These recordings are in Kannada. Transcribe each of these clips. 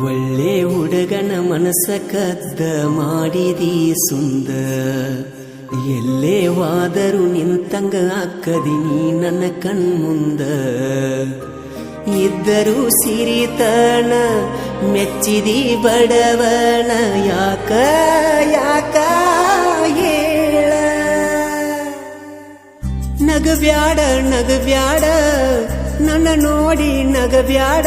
ಒಳ್ಳೆ ಹುಡುಗನ ಮನಸ್ಸ ಕದ್ದ ಮಾಡಿದಿ ಸುಂದ ಎಲ್ಲೇ ವಾದರು ನಿಂತಂಗ ಅಕ್ಕದಿನಿ ನನ್ನ ಕಣ್ಮುಂದ ಇದ್ದರೂ ಸಿರಿತನ ಮೆಚ್ಚಿದಿ ಬಡವನ ಯಾಕ ಯಾಕ ಹೇಳ ನಗಬ್ಯಾಡ ನಗಬ್ಯಾಡ ನನ್ನ ನೋಡಿ ನಗಬ್ಯಾಡ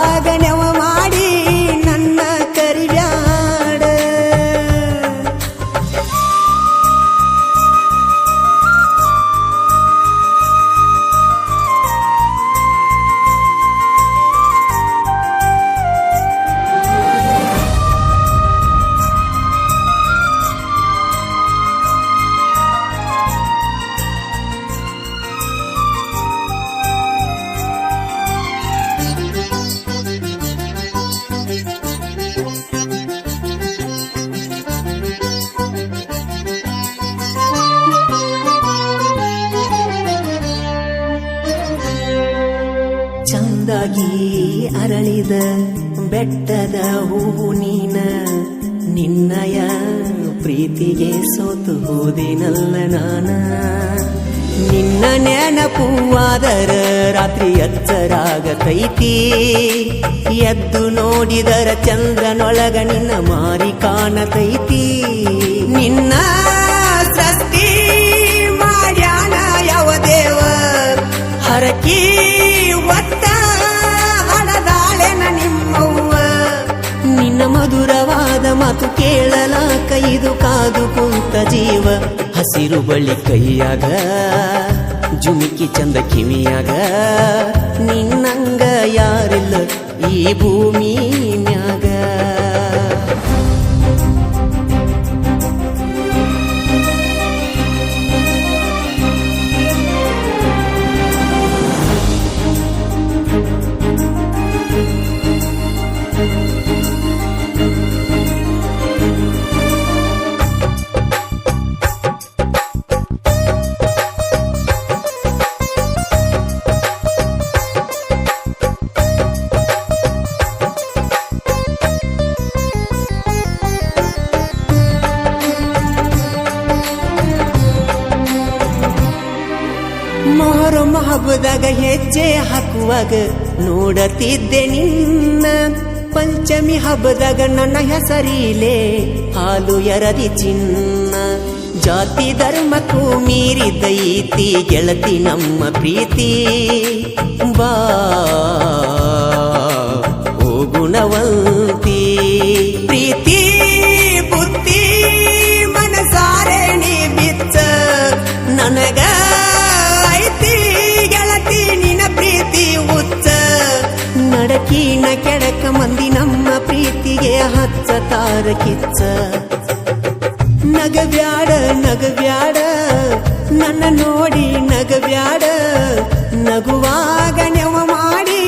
ಚಂದಾಗಿ ಅರಳಿದ ಬೆಟ್ಟದ ಹೂವು ನೀನ ನಿನ್ನಯ ಪ್ರೀತಿಗೆ ಸೋತು ಹೋದೇನಲ್ಲ ನಾನ. ನಿನ್ನ ನೆನಪುವಾದರ ರಾತ್ರಿ ಎಚ್ಚರಾಗತೈತಿ ಎದ್ದು ನೋಡಿದರ ಚಂದ್ರನೊಳಗ ನಿನ್ನ ಮಾರಿ ಕಾಣತೈತಿ. ನಿನ್ನ ಮಾತು ಕೇಳಲ ಕೈದು ಕಾದು ಕುಂತ ಜೀವ. ಹಸಿರು ಬಳಿ ಕೈಯಾಗ, ಜುಮಿಕಿ ಚಂದ ಕಿವಿಯಾಗ. ನಿನ್ನಂಗ ಯಾರಿಲ್ಲ ಈ ಭೂಮಿ. ಹಬ್ಬದಾಗ ಹೆಜ್ಜೆ ಹಾಕುವಾಗ ನೋಡತಿದ್ದೆ ನಿನ್ನ ಪಂಚಮಿ ಹಬ್ಬದಾಗ ನನ್ನ ಹೆಸರಿಲೆ ಹಾಲು ಎರದಿ ಚಿನ್ನ. ಜಾತಿ ಧರ್ಮಕ್ಕೂ ಮೀರಿದೈತಿ ಗೆಳತಿ ನಮ್ಮ ಪ್ರೀತಿ. ಬಾ, ಓ ಗುಣವಂತಿ. ಪ್ರೀತಿ ಕೆಡಕ ಮಂದಿ ನಮ್ಮ ಪ್ರೀತಿಗೆ ನಗ ಕಿಚ್ಚ. ನಗವ್ಯಾಡ ನಗವ್ಯಾಡ, ನನ್ನ ನೋಡಿ ನಗವ್ಯಾಡ. ನಗುವಾಗ ನೆವ ಮಾಡಿ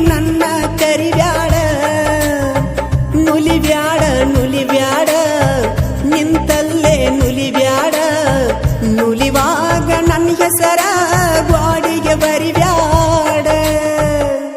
ನನ್ನ ಕರಿವ್ಯಾಡ ನುಲಿವ್ಯಾಡ ನುಲಿವ್ಯಾಡ ನಿಂತಲ್ಲೇ ನುಲಿವ್ಯಾಡ ನುಲಿವಾಗ ನನ್ನ ಹೆಸರ